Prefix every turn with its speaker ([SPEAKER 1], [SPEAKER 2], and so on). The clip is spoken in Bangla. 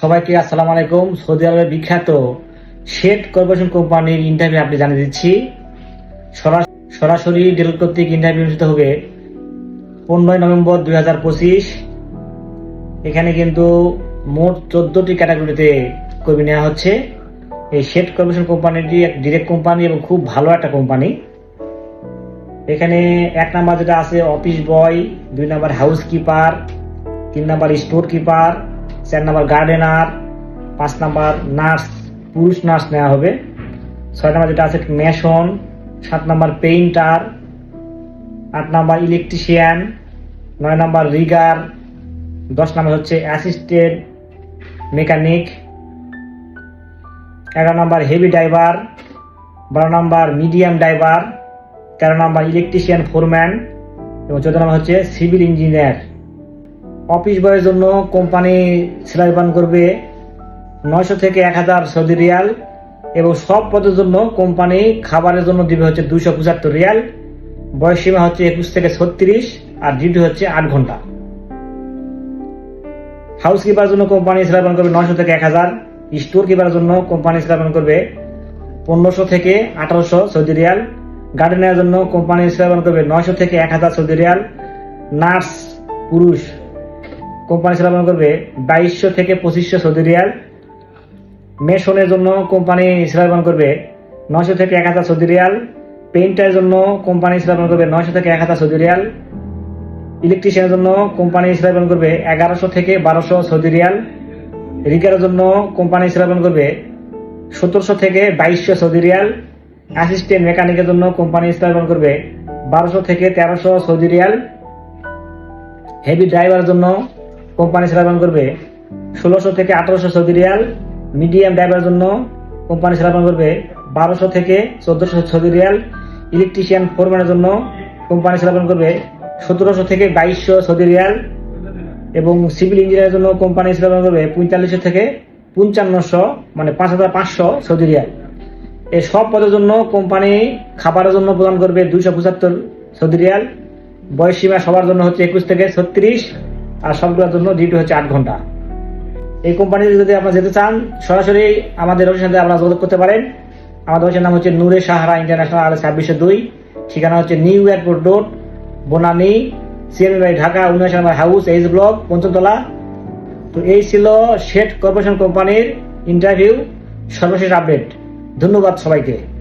[SPEAKER 1] সবাইকে আসসালামু আলাইকুম। সৌদি আরবের বিখ্যাত শেড কর্পোরেশন কোম্পানির ইন্টারভিউ আপনি জানিয়ে দিচ্ছি। সরাসরি ডেল কর্তৃক ইন্টারভিউ অনুষ্ঠিত হবে পনেরোই নভেম্বর দুই হাজার পঁচিশ। এখানে কিন্তু মোট চোদ্দটি ক্যাটাগরিতে কর্মী নেওয়া হচ্ছে। এই শেড কর্পোরেশন কোম্পানিটি এক ডিরেক্ট কোম্পানি এবং খুব ভালো একটা কোম্পানি। এখানে এক নাম্বার যেটা আছে, অফিস বয়, দুই নাম্বার হাউস কিপার তিন নাম্বার স্টোর কিপার চার নাম্বার গার্ডেনার পাঁচ নাম্বার নার্স পুরুষ নার্স নেওয়া হবে। ছয় নাম্বার যেটা আছে মেশন সাত নাম্বার পেইন্টার আট নাম্বার ইলেকট্রিশিয়ান নয় নাম্বার রিগার দশ নাম্বার হচ্ছে অ্যাসিস্ট্যান্ট মেকানিক এগারো নাম্বার হেভি ড্রাইভার বারো নাম্বার মিডিয়াম ড্রাইভার তেরো নাম্বার ইলেকট্রিশিয়ান ফোরম্যান এবং চোদ্দ নাম্বার হচ্ছে সিভিল ইঞ্জিনিয়ার অফিস বয়ের জন্য কোম্পানি স্যালারি পান করবে নয়শো থেকে এক হাজার সৌদি রিয়াল এবং সব পদের জন্য কোম্পানি খাবারের জন্য দিবে হচ্ছে দুইশো পঁচাত্তর রিয়াল। বয়স সীমা হচ্ছে একুশ থেকে ছত্রিশ আর ডিউটি হচ্ছে আট ঘণ্টা। হাউস কিপার জন্য কোম্পানি স্যালারি পান করবে নয়শো থেকে এক হাজার। স্টোর কিপারের জন্য কোম্পানি স্যালারি পান করবে পনেরোশো থেকে আঠারোশো সৌদি রিয়াল। গার্ডেনের জন্য কোম্পানি স্যালারি করবে নয়শো থেকে এক হাজার সৌদি রিয়াল। নার্স, পুরুষ কোম্পানি স্যালারি করবে বাইশশো থেকে পঁচিশশো সৌদি রিয়াল। মেশনের জন্য কোম্পানি স্যালারি করবে নশো থেকে এক হাজার সৌদি রিয়াল। পেইন্টারের জন্য কোম্পানি স্যালারি করবে নশো থেকে এক হাজার সৌদি রিয়াল। ইলেকট্রিশিয়ানের জন্য কোম্পানি স্যালারি করবে এগারোশো থেকে বারোশো সৌদি রিয়াল। রিকারের জন্য কোম্পানি স্যালারি করবে সতেরোশো থেকে বাইশশো সৌদি রিয়াল। অ্যাসিস্ট্যান্ট মেকানিকের জন্য কোম্পানি স্থাপন করবে বারোশো থেকে তেরোশো সৌদি রিয়াল। হেভি ড্রাইভারের জন্য কোম্পানি স্থাপন করবে ষোলোশো থেকে আঠারোশো সৌদি রিয়াল। মিডিয়াম ড্রাইভারের জন্য কোম্পানি স্থাপন করবে বারোশো থেকে চোদ্দশো সৌদি রিয়াল। ইলেকট্রিশিয়ান ফোরম্যানের জন্য কোম্পানি স্থাপন করবে সতেরোশো থেকে বাইশশো সৌদি রিয়াল। এবং সিভিল ইঞ্জিনিয়ারের জন্য কোম্পানি স্থাপন করবে পঁয়তাল্লিশশো থেকে পঞ্চান্নশো মানে পাঁচ হাজার পাঁচশো সৌদি রিয়াল। এই সব পদের জন্য কোম্পানি খাবারের জন্য প্রদান করবে দুইশো পঁচাত্তর সৌদি রিয়াল। বয়স সীমা সবার জন্য হচ্ছে একুশ থেকে ছত্রিশ। আর সবগুলোর জন্য ডিউটি হচ্ছে আট ঘণ্টা। এই কোম্পানিতে যদি আপনারা যেতে চান, সরাসরি আমাদের অফিসের সাথে আপনারা যোগাযোগ করতে পারেন। আমাদের অফিসের নাম হচ্ছে নূরে সাহারা ইন্টারন্যাশনাল আর ছাব্বিশশো দুই। ঠিকানা হচ্ছে new airport road, Banani CNB বাড়ি ঢাকা, উনিশ নম্বর হাউস, এইচ ব্লক, পঞ্চমতলা। তো এই ছিল শেড কর্পোরেশন কোম্পানির ইন্টারভিউ সর্বশেষ আপডেট ধন্যবাদ সবাইকে।